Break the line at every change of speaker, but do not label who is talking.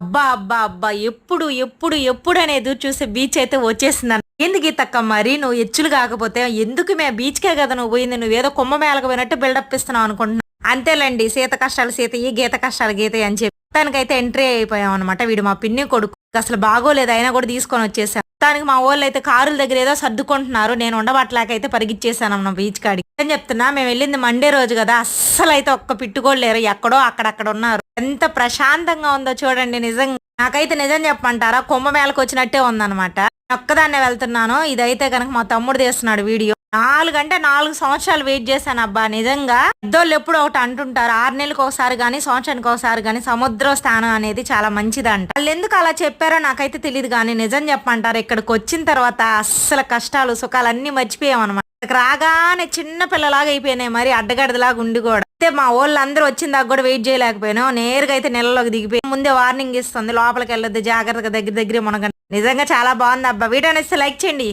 అబ్బా అబ్బా అబ్బా ఎప్పుడు ఎప్పుడు ఎప్పుడు అని ఎదురు చూసే బీచ్ అయితే వచ్చేసింది ఎందుకు తక్క మరి? నువ్వు ఎచ్చులు కాకపోతే ఎందుకు మే బీచ్ కే కదా నువ్వు పోయింది? నువ్వేదో కుంభ మేళకు పోయినట్టు బిల్డప్ ఇస్తున్నావు అనుకుంటున్నా. అంతేలేండి సీత కష్టాలు సీతయ్యి గీత కష్టాలు గీత అని చెప్పి. తనకైతే ఎంట్రీ అయిపోయాం అనమాట వీడు మా పిన్ని కొడుకు. అసలు బాగోలేదు అయినా కూడా తీసుకొని వచ్చేసాను దానికి మా వాళ్ళు అయితే కారుల దగ్గర ఏదో సర్దుకుంటున్నారు. నేను ఉండబట్టలేకైతే పరిగిచ్చేసాను అన్న బీచ్ కాడికి. అని చెప్తున్నా మేము వెళ్ళింది మండే రోజు కదా అస్సలు అయితే ఒక్క పిట్టుకోడు లేరు ఎక్కడో అక్కడక్కడ ఉన్నారు. ఎంత ప్రశాంతంగా ఉందో చూడండి నిజంగా నాకైతే నిజం చెప్పమంటారా కుంభమేళకు వచ్చినట్టే ఉందన్నమాట. ఒక్కదాన్నే వెళ్తున్నాను ఇదైతే కనుక మా తమ్ముడు తీస్తున్నాడు వీడియో. నాలుగు అంటే నాలుగు సంవత్సరాలు వెయిట్ చేశాను అబ్బా నిజంగా. పెద్దోళ్ళు ఎప్పుడు ఒకటి అంటుంటారు ఆరు నెలలకు ఒకసారి గానీ సంవత్సరానికి ఒకసారి గానీ సముద్ర స్థానం అనేది చాలా మంచిదంట. వాళ్ళు ఎందుకు అలా చెప్పారో నాకైతే తెలియదు కానీ నిజం చెప్పమంటారు ఇక్కడికి వచ్చిన తర్వాత అస్సలు కష్టాలు సుఖాలు అన్ని మర్చిపోయామన్నమాట. ఇక్కడికి రాగానే చిన్న పిల్లలాగా అయిపోయినాయి మరి అడ్డగడ్డలాగా ఉండి కూడా. అయితే మా వాళ్ళందరూ వచ్చిన దాకా కూడా వెయిట్ చేయలేకపోయినా. నేరుగా అయితే నెలలోకి దిగిపోయి ముందే వార్నింగ్ ఇస్తుంది. లోపలికి వెళ్ళొద్దు. జాగ్రత్తగా దగ్గర దగ్గర మునగండి. నిజంగా చాలా బాగుంది అబ్బా. వీడియో లైక్ చేయండి.